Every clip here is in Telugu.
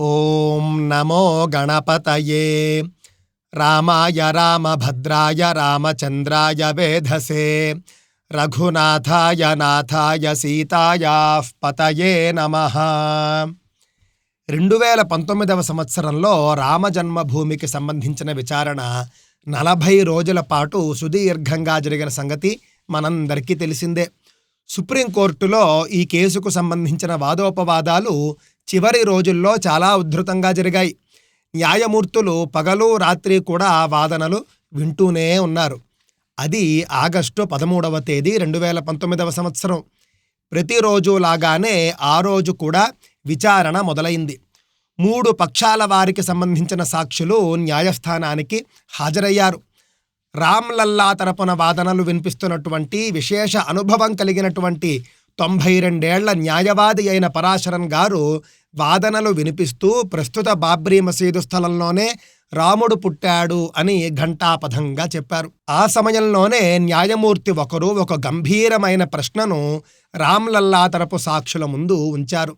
ఓం నమో గణపతయే. రామాయ రామభద్రాయ రామచంద్రాయ వేధసే. రఘునాథాయ నాథాయ సీతాయా పతయే నమ. రెండు వేల పంతొమ్మిదవ సంవత్సరంలో రామజన్మభూమికి సంబంధించిన విచారణ నలభై రోజుల పాటు సుదీర్ఘంగా జరిగిన సంగతి మనందరికీ తెలిసిందే. సుప్రీంకోర్టులో ఈ కేసుకు సంబంధించిన వాదోపవాదాలు చివరి రోజుల్లో చాలా ఉద్ధృతంగా జరిగాయి. న్యాయమూర్తులు పగలు రాత్రి కూడా వాదనలు వింటూనే ఉన్నారు. అది ఆగస్టు పదమూడవ తేదీ రెండు వేల పంతొమ్మిదవ సంవత్సరం. ప్రతిరోజు లాగానే ఆ రోజు కూడా విచారణ మొదలైంది. మూడు పక్షాల వారికి సంబంధించిన సాక్షులు న్యాయస్థానానికి హాజరయ్యారు. రామ్లల్లా తరపున వాదనలు వినిపిస్తున్నటువంటి విశేష అనుభవం కలిగినటువంటి తొంభై రెండేళ్ళ న్యాయవాది అయిన పరాశరన్ గారు వాదనలు వినిపిస్తూ ప్రస్తుత బాబ్రీ మసీదు స్థలంలోనే రాముడు పుట్టాడు అని ఘంటాపథంగా చెప్పారు. ఆ సమయంలోనే న్యాయమూర్తి ఒకరు ఒక గంభీరమైన ప్రశ్నను రామ్లల్లా తరపు సాక్షుల ముందు ఉంచారు.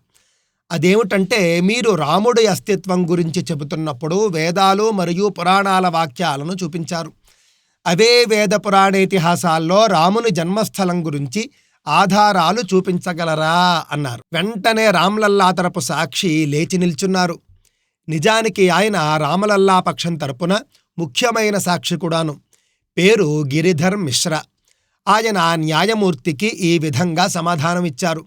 అదేమిటంటే మీరు రాముడి అస్తిత్వం గురించి చెబుతున్నప్పుడు వేదాలు మరియు పురాణాల వాక్యాలను చూపించారు. అవే వేద పురాణేతిహాసాల్లో రాముని జన్మస్థలం గురించి ఆధారాలు చూపించగలరా అన్నారు. వెంటనే రామ్లల్లా తరపు సాక్షి లేచి నిల్చున్నారు. నిజానికి ఆయన రామలల్లా పక్షం తరపున ముఖ్యమైన సాక్షి కూడాను. పేరు గిరిధర్ మిశ్రా. ఆయన న్యాయమూర్తికి ఈ విధంగా సమాధానమిచ్చారు.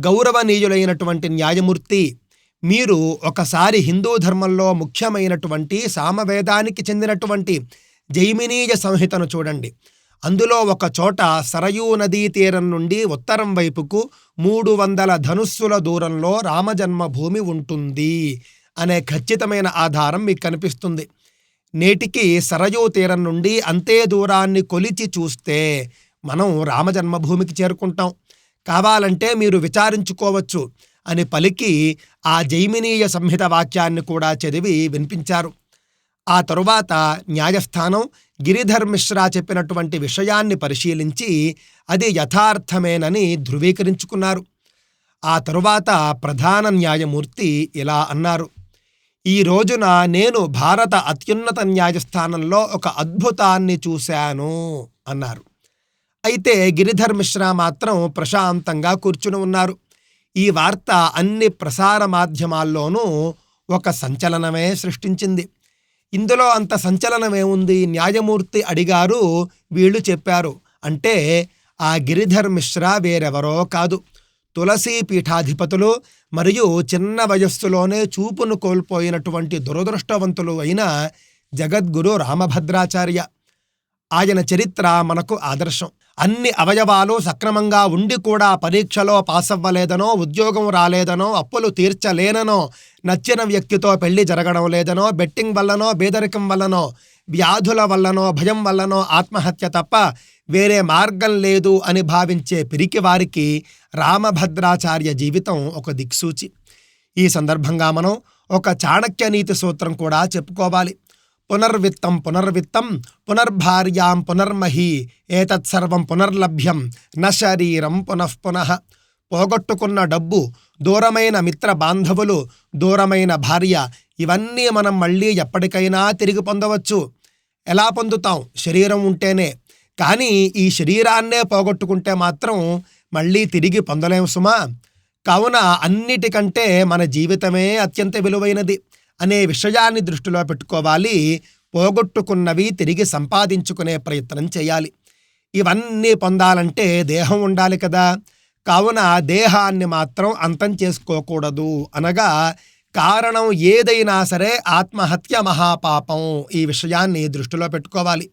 గౌరవనీయులైనటువంటి న్యాయమూర్తి మీరు ఒకసారి హిందూ ధర్మంలో ముఖ్యమైనటువంటి సామవేదానికి చెందినటువంటి జైమినీయ సంహితను చూడండి. అందులో ఒక చోట సరయూ నదీ తీరం నుండి ఉత్తరం వైపుకు మూడు వందల ధనుస్సుల దూరంలో రామజన్మభూమి ఉంటుంది అనే ఖచ్చితమైన ఆధారం మీకు కనిపిస్తుంది. నేటికి సరయూ తీరం నుండి అంతే దూరాన్ని కొలిచి చూస్తే మనం రామజన్మభూమికి చేరుకుంటాం. కావాలంటే మీరు విచారించుకోవచ్చు అని పలికి ఆ జైమినీయ సంహిత వాక్యాన్ని కూడా చదివి వినిపించారు. ఆ తరువాత న్యాయస్థానం గిరిధర్ మిశ్రా చెప్పినటువంటి విషయాన్ని పరిశీలించి అది యథార్థమేనని ధృవీకరించుకున్నారు. ఆ తరువాత ప్రధాన న్యాయమూర్తి ఇలా అన్నారు ఈ రోజున నేను భారత అత్యున్నత న్యాయస్థానంలో ఒక అద్భుతాన్ని చూశాను అన్నారు. అయితే గిరిధర్ మిశ్రా మాత్రం ప్రశాంతంగా కూర్చుని ఉన్నారు. ఈ వార్త అన్ని ప్రసార మాధ్యమాల్లోనూ ఒక సంచలనమే సృష్టించింది. ఇందులో అంత సంచలనమేముంది న్యాయమూర్తి అడిగారు వీళ్ళు చెప్పారు. అంటే ఆ గిరిధర్ మిశ్రా వేరెవరో కాదు. తులసీ పీఠాధిపతులు మరియు చిన్న వయస్సులోనే చూపును కోల్పోయినటువంటి దురదృష్టవంతులు అయిన జగద్గురు రామభద్రాచార్య. ఆయన చరిత్ర మనకు ఆదర్శం. అన్ని అవయవాలు సక్రమంగా ఉండి కూడా పరీక్షలో పాస్ అవ్వలేదనో ఉద్యోగం రాలేదనో అప్పులు తీర్చలేననో నచ్చిన వ్యక్తితో పెళ్ళి జరగడం లేదనో బెట్టింగ్ వల్లనో బేదరికం వల్లనో వ్యాధుల వల్లనో భయం వల్లనో ఆత్మహత్య తప్ప వేరే మార్గం లేదు అని భావించే పిరికి వారికి రామభద్రాచార్య జీవితం ఒక దిక్సూచి. ఈ సందర్భంగా మనం ఒక చాణక్య నీతి సూత్రం కూడా చెప్పుకోవాలి. పునర్విత్తం పునర్విత్తం పునర్భార్యాం పునర్మహి ఏతత్సర్వం పునర్లభ్యం న శరీరం పునఃపునః పోగొట్టుకున్న డబ్బు దూరమైన మిత్ర బాంధవులు దూరమైన భార్య ఇవన్నీ మనం మళ్ళీ ఎప్పటికైనా తిరిగి పొందవచ్చు. ఎలా పొందుతాం? శరీరం ఉంటేనే. కానీ ఈ శరీరాన్నే పోగొట్టుకుంటే మాత్రం మళ్ళీ తిరిగి పొందలేం సుమా. కావున అన్నిటికంటే మన జీవితమే అత్యంత విలువైనది. అనే విషయాన్ని దృష్టిలో పెట్టుకోవాలి. పోగొట్టుకున్నవి తిరిగి సంపాదించుకునే ప్రయత్నం చేయాలి. ఇవన్నీ పొందాలంటే దేహం ఉండాలి కదా. కావున దేహాన్ని మాత్రం అంతం చేసుకోకూడదు. అనగా కారణం ఏదైనా సరే ఆత్మహత్య మహాపాపం ఈ విషయాన్ని దృష్టిలో పెట్టుకోవాలి.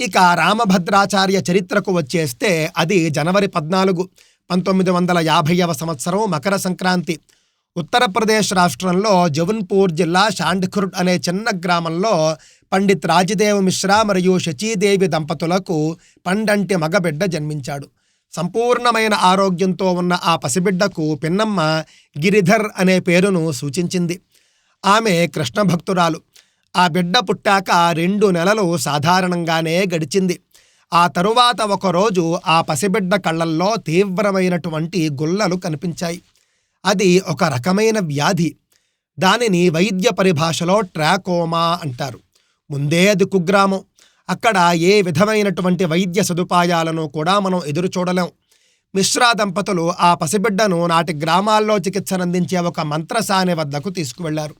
ఇక రామభద్రాచార్య చరిత్రకు వచ్చేస్తే అది జనవరి పద్నాలుగు పంతొమ్మిది వందల యాభైవ సంవత్సరం మకర సంక్రాంతి. ఉత్తరప్రదేశ్ రాష్ట్రంలో జవున్పూర్ జిల్లా షాండ్ఖుర్డ్ అనే చిన్న గ్రామంలో పండిత్ రాజదేవ్ మిశ్రా మరియు శచీదేవి దంపతులకు పండంటి మగబిడ్డ జన్మించాడు. సంపూర్ణమైన ఆరోగ్యంతో ఉన్న ఆ పసిబిడ్డకు పిన్నమ్మ గిరిధర్ అనే పేరును సూచించింది. ఆమె కృష్ణ భక్తురాలు. ఆ బిడ్డ పుట్టాక రెండు నెలలు సాధారణంగానే గడిచింది. ఆ తరువాత ఒకరోజు ఆ పసిబిడ్డ కళ్ళల్లో తీవ్రమైనటువంటి గుల్లలు కనిపించాయి. అది ఒక రకమైన వ్యాధి. దానిని వైద్య పరిభాషలో ట్రాకోమా అంటారు. ముందే అది కుగ్రామం. అక్కడ ఏ విధమైనటువంటి వైద్య సదుపాయాలను కూడా మనం ఎదురు చూడలేం. మిశ్రా దంపతులు ఆ పసిబిడ్డను నాటి గ్రామాల్లో చికిత్సనందించే ఒక మంత్రసాని వద్దకు తీసుకువెళ్ళారు.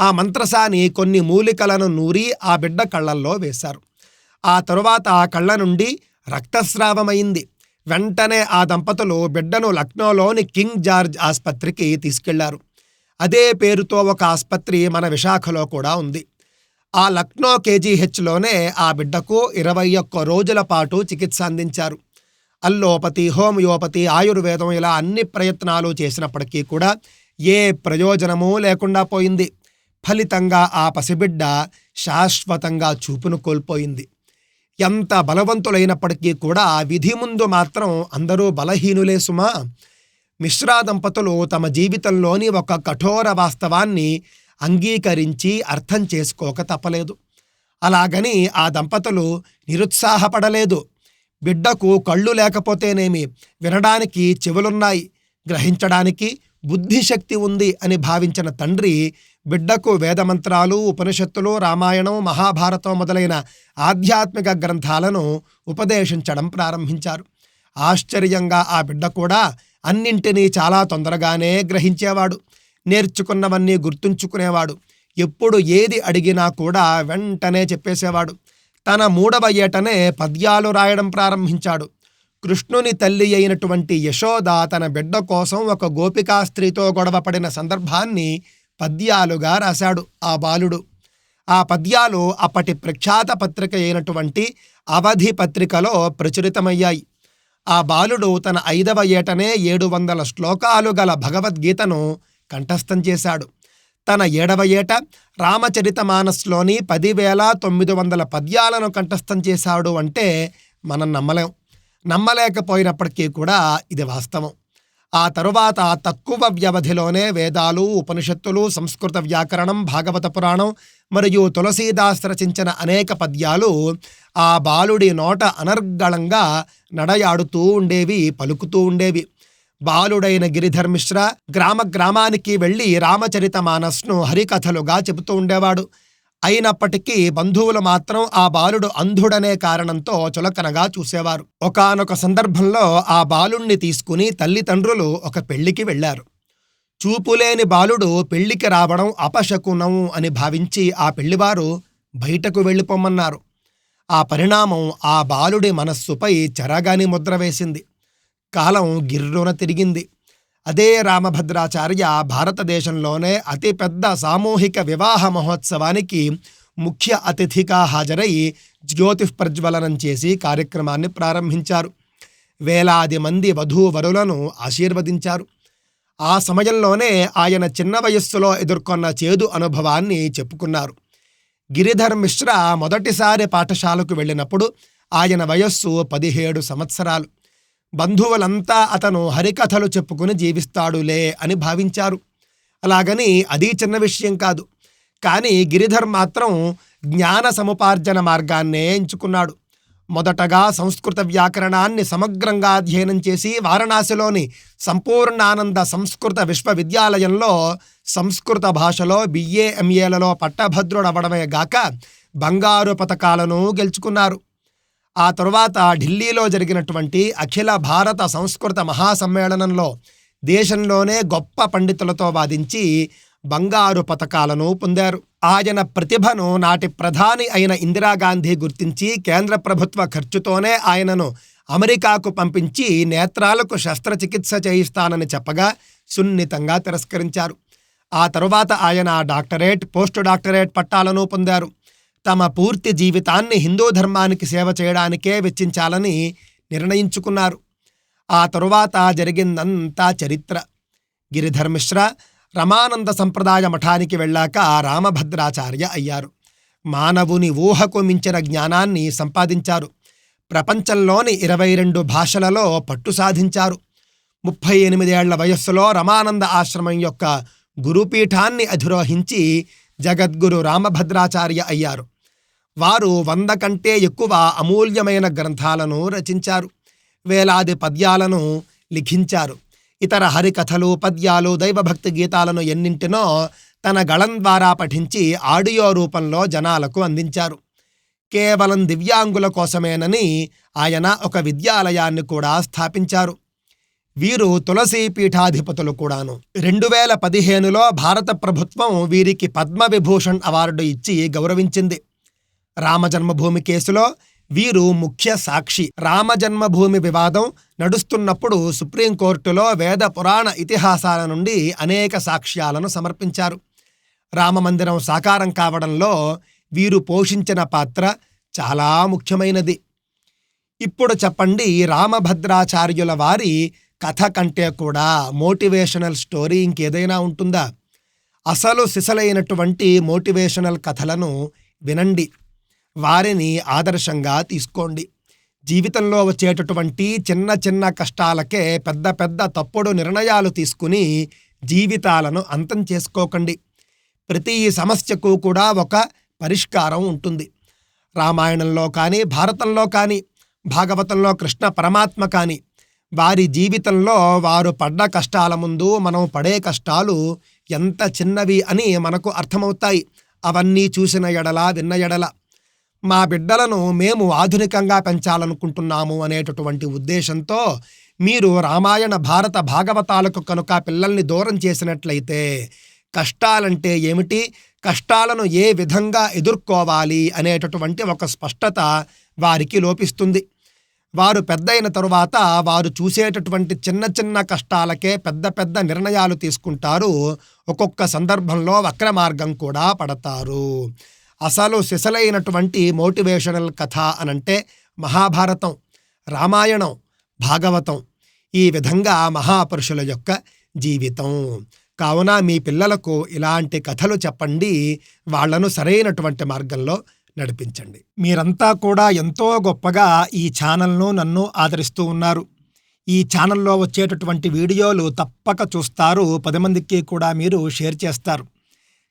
ఆ మంత్రసాని కొన్ని మూలికలను నూరి ఆ బిడ్డ కళ్ళల్లో వేశారు. ఆ తరువాత ఆ కళ్ళ నుండి రక్తస్రావమైంది. వెంటనే ఆ దంపతులు బిడ్డను లక్నోలోని కింగ్ జార్జ్ ఆసుపత్రికి తీసుకెళ్ళారు. అదే పేరుతో ఒక ఆసుపత్రి మన విశాఖలో కూడా ఉంది. ఆ లక్నో కేజీహెచ్లోనే ఆ బిడ్డకు ఇరవై ఒక్క రోజుల పాటు చికిత్స అందించారు. అల్లోపతి హోమియోపతి ఆయుర్వేదం ఇలా అన్ని ప్రయత్నాలు చేసినప్పటికీ కూడా ఏ ప్రయోజనమూ లేకుండా పోయింది. ఫలితంగా ఆ పసిబిడ్డ శాశ్వతంగా చూపును కోల్పోయింది. ఎంత బలవంతులైనప్పటికీ కూడా విధి ముందు మాత్రం అందరూ బలహీనులే సుమా. మిశ్రా దంపతులు తమ జీవితంలోని ఒక కఠోర వాస్తవాన్ని అంగీకరించి అర్థం చేసుకోక తప్పలేదు. అలాగని ఆ దంపతులు నిరుత్సాహపడలేదు. బిడ్డకు కళ్ళు లేకపోతేనేమి వినడానికి చెవులున్నాయి. గ్రహించడానికి బుద్ధిశక్తి ఉంది అని భావించిన తండ్రి బిడ్డకు వేదమంత్రాలు ఉపనిషత్తులు రామాయణం మహాభారతం మొదలైన ఆధ్యాత్మిక గ్రంథాలను ఉపదేశించడం ప్రారంభించారు. ఆశ్చర్యంగా ఆ బిడ్డ కూడా అన్నింటినీ చాలా తొందరగానే గ్రహించేవాడు. నేర్చుకున్నవన్నీ గుర్తుంచుకునేవాడు. ఎప్పుడు ఏది అడిగినా కూడా వెంటనే చెప్పేసేవాడు. తన మూడవ ఏటనే పద్యాలు రాయడం ప్రారంభించాడు. కృష్ణుని తల్లి అయినటువంటి యశోద తన బిడ్డ కోసం ఒక గోపికా స్త్రీతో గొడవపడిన సందర్భాన్ని పద్యాలుగా రాశాడు ఆ బాలుడు. ఆ పద్యాలు అప్పటి ప్రఖ్యాత పత్రిక అయినటువంటి అవధి పత్రికలో ప్రచురితమయ్యాయి. ఆ బాలుడు తన ఐదవ ఏటనే ఏడు వందల శ్లోకాలు గల భగవద్గీతను కంఠస్థం చేశాడు. తన ఏడవ ఏట రామచరితమానస్లోని పదివేల తొమ్మిది వందల పద్యాలను కంఠస్థం చేశాడు అంటే మనం నమ్మలేం. నమ్మలేకపోయినప్పటికీ కూడా ఇది వాస్తవం. ఆ తరువాత తక్కువ వ్యవధిలోనే వేదాలు ఉపనిషత్తులు సంస్కృత వ్యాకరణం భాగవత పురాణం మరియు తులసీదాస్ రచించిన అనేక పద్యాలు ఆ బాలుడి నోట అనర్గళంగా నడయాడుతూ ఉండేవి పలుకుతూ ఉండేవి. బాలుడైన గిరిధర్ మిశ్ర గ్రామ గ్రామానికి వెళ్ళి రామచరిత మానస్ను హరికథలుగా చెబుతూ ఉండేవాడు. అయినప్పటికీ బంధువులు మాత్రం ఆ బాలుడు అంధుడనే కారణంతో చులకనగా చూసేవారు. ఒకానొక సందర్భంలో ఆ బాలుణ్ణి తీసుకుని తల్లిదండ్రులు ఒక పెళ్ళికి వెళ్ళారు చూపులేని బాలుడు పెళ్ళికి రావడం అపశకునం అని భావించి ఆ పెళ్ళివారు బయటకు వెళ్ళిపోమన్నారు. ఆ పరిణామం ఆ బాలుడి మనస్సుపై చెరగాని ముద్ర వేసింది. కాలం గిర్రున తిరిగింది. అదే రామభద్రాచార్య భారతదేశంలోనే అతిపెద్ద సామూహిక వివాహ మహోత్సవానికి ముఖ్య అతిథిగా హాజరై జ్యోతిఃప్రజ్వలనం చేసి కార్యక్రమాన్ని ప్రారంభించారు. వేలాది మంది వధూవరులను ఆశీర్వదించారు. ఆ సమయంలోనే ఆయన చిన్న వయస్సులో ఎదుర్కొన్న చేదు అనుభవాన్ని చెప్పుకున్నారు. గిరిధర్ మిశ్రా మొదటిసారి పాఠశాలకు వెళ్ళినప్పుడు ఆయన వయస్సు పదిహేడు సంవత్సరాలు. బంధువులంతా అతను హరికథలు చెప్పుకుని జీవిస్తాడులే అని భావించారు. అలాగని అది చిన్న విషయం కాదు. కానీ గిరిధర్ మాత్రం జ్ఞాన సముపార్జన మార్గాన్నే ఎంచుకున్నాడు. మొదటగా సంస్కృత వ్యాకరణాన్ని సమగ్రంగా అధ్యయనం చేసి వారణాసిలోని సంపూర్ణానంద సంస్కృత విశ్వవిద్యాలయంలో సంస్కృత భాషలో బిఏ ఎంఏలలో పట్టభద్రుడవడమే గాక బంగారు పథకాలను గెలుచుకున్నారు. ఆ తరువాత ఢిల్లీలో జరిగినటువంటి అఖిల భారత సంస్కృత మహాసమ్మేళనంలో దేశంలోనే గొప్ప పండితులతో వాదించి బంగారు పథకాలను పొందారు. ఆయన ప్రతిభను నాటి ప్రధాని అయిన ఇందిరాగాంధీ గుర్తించి కేంద్ర ప్రభుత్వ ఖర్చుతోనే ఆయనను అమెరికాకు పంపించి నేత్రాలకు శస్త్రచికిత్స చేయిస్తానని చెప్పగా సున్నితంగా తిరస్కరించారు. ఆ తరువాత ఆయన డాక్టరేట్ పోస్ట్ డాక్టరేట్ పట్టాలను పొందారు. తమ పూర్తి జీవితాన్ని హిందూ ధర్మానికి సేవ చేయడానికే వెచ్చించాలని నిర్ణయించుకున్నారు. ఆ తరువాత జరిగిందంతా చరిత్ర. గిరిధర్మిశ్ర రమానంద సంప్రదాయ మఠానికి వెళ్ళాక రామభద్రాచార్య అయ్యారు. మానవుని ఊహకు మించిన జ్ఞానాన్ని సంపాదించారు. ప్రపంచంలోని ఇరవై రెండు భాషలలో పట్టు సాధించారు. ముప్పై ఎనిమిదేళ్ళ వయస్సులో రమానంద ఆశ్రమం యొక్క గురుపీఠాన్ని అధిరోహించి జగద్గురు రామభద్రాచార్య అయ్యారు. వారు వంద కంటే ఎక్కువ అమూల్యమైన గ్రంథాలను రచించారు. వేలాది పద్యాలను లిఖించారు. ఇతర హరికథలు పద్యాలు దైవభక్తి గీతాలను ఎన్నింటినో తన గళం ద్వారా పఠించి ఆడియో రూపంలో జనాలకు అందించారు. కేవలం దివ్యాంగుల కోసమేనని ఆయన ఒక విద్యాలయాన్ని కూడా స్థాపించారు. వీరు తులసి పీఠాధిపతులు కూడాను. రెండు వేల పదిహేనులో భారత ప్రభుత్వం వీరికి పద్మవిభూషణ్ అవార్డు ఇచ్చి గౌరవించింది. రామజన్మభూమి కేసులో వీరు ముఖ్య సాక్షి. రామజన్మభూమి వివాదం నడుస్తున్నప్పుడు సుప్రీంకోర్టులో వేద పురాణ ఇతిహాసాల నుండి అనేక సాక్ష్యాలను సమర్పించారు. రామమందిరం సాకారం కావడంలో వీరు పోషించిన పాత్ర చాలా ముఖ్యమైనది. ఇప్పుడు చెప్పండి రామభద్రాచార్యుల వారి కథ కంటే కూడా మోటివేషనల్ స్టోరీ ఇంకేదైనా ఉంటుందా? అసలు సిసలైనటువంటి మోటివేషనల్ కథలను వినండి. వారిని ఆదర్శంగా తీసుకోండి. జీవితంలో వచ్చేటటువంటి చిన్న చిన్న కష్టాలకే పెద్ద పెద్ద తప్పుడు నిర్ణయాలు తీసుకుని జీవితాలను అంతం చేసుకోకండి. ప్రతి సమస్యకు కూడా ఒక పరిష్కారం ఉంటుంది. రామాయణంలో కానీ భారతంలో కానీ భాగవతంలో కృష్ణ పరమాత్మ కానీ వారి జీవితంలో వారు పడ్డ కష్టాల ముందు మనం పడే కష్టాలు ఎంత చిన్నవి అని మనకు అర్థమవుతాయి. అవన్నీ చూసిన ఎడల విన్న ఎడల. మా బిడ్డలను మేము ఆధునికంగా పెంచాలనుకుంటున్నాము అనేటటువంటి ఉద్దేశంతో మీరు రామాయణ భారత భాగవతాలకు కనుక పిల్లల్ని దూరం చేసినట్లయితే కష్టాలంటే ఏమిటి? కష్టాలను ఏ విధంగా ఎదుర్కోవాలి అనేటటువంటి ఒక స్పష్టత వారికి లోపిస్తుంది. వారు పెద్దయిన తరువాత వారు చూసేటటువంటి చిన్న చిన్న కష్టాలకే పెద్ద పెద్ద నిర్ణయాలు తీసుకుంటారు. ఒక్కొక్క సందర్భంలో వక్ర మార్గం కూడా పడతారు. అసలు సిసలైనటువంటి మోటివేషనల్ కథ అనంటే మహాభారతం రామాయణం భాగవతం ఈ విధంగా మహాపురుషుల యొక్క జీవితం. కావున మీ పిల్లలకు ఇలాంటి కథలు చెప్పండి వాళ్ళను సరైనటువంటి మార్గంలో నడిపించండి. మీరంతా కూడా ఎంతో గొప్పగా ఈ ఛానల్ను నన్ను ఆదరిస్తూ ఉన్నారు. ఈ ఛానల్లో వచ్చేటటువంటి వీడియోలు తప్పక చూస్తారు పది మందికి కూడా మీరు షేర్ చేస్తారు.